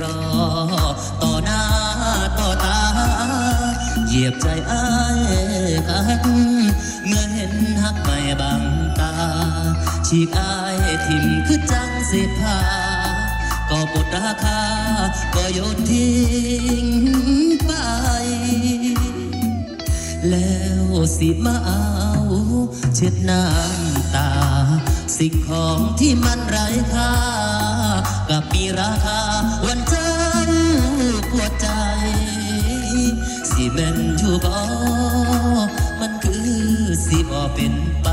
รอ ต่อหน้าต่อตา เหยียบใจอ้ายกันเมื่อเห็นหักไม่บังตา ฉีกอ้ายทิมคือจังสียผ้าก็บดราคา ก็โยนทิ้งไป แล้วสิมาเอาเช็ดน้ำ สิ่งของที่มันไร้ค่ากับมีราคาวันเจ้าปวดใจสิแม่นอยู่บ่มันคือสิบ่เป็นไป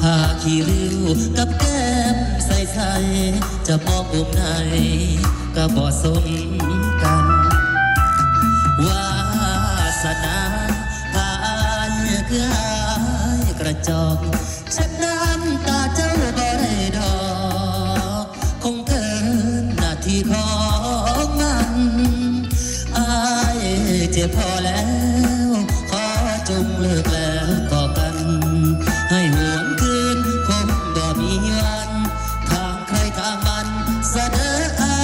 ผ้าขี้ริ้วกับแก้มใส่ใสจะมองอกไหนก็บ่สมกันวาสนาพานคือหายกระจอกเช็ดน้ำ ของมันอายเจ็บพอแล้ว ขอจงเลิกแล้วต่อกัน ให้หวนคืนคงบ่มีวัน ทางใครทางมันเสนออา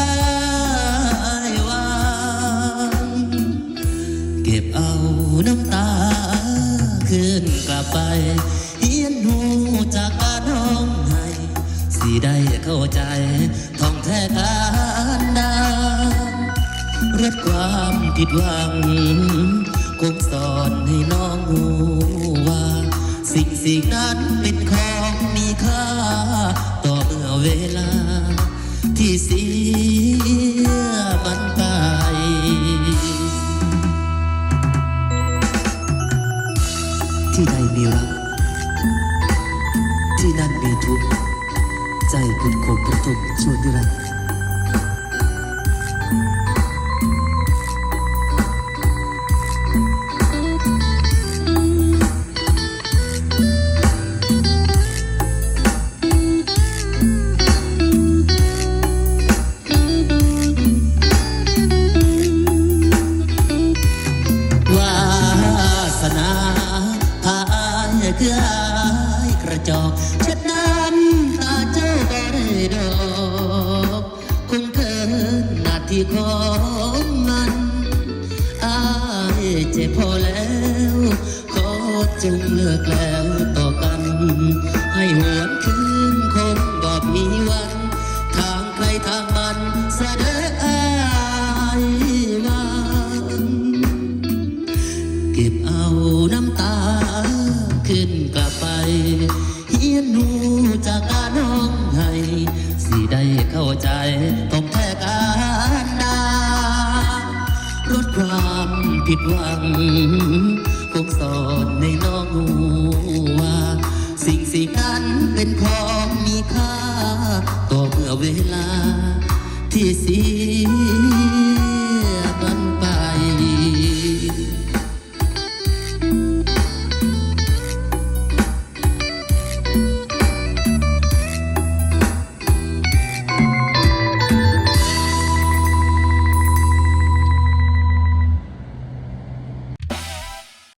ยวันเก็บเอาน้ำตาขึ้นกลับไปเฮียนหูจากการห้องให้สิได้เข้าใจารดความผิดหวัง คงสอนให้น้องหูว่า สิ่งสิ่งนั้นเป็นของมีค่า ต่อเมื่อเวลา ที่เสียมันไปที่ใดมีรัก ที่นั่นมีทุกข์ใจคุณคงกระทบชวนนิรันดร์ายกระจอกเช็ดน้ำตาเจ้าบ่ได้ดอกคงเกินหน้าที่ของมันอายเจ็บพอแล้ว ขอจงเลิกแล้วต่อกันให้หว ผิดหวังคงสอนในน้องรู้ว่า สิ่งสิ่งนั้นเป็นของมีค่า ต่อเมื่อเวลาที่เสีย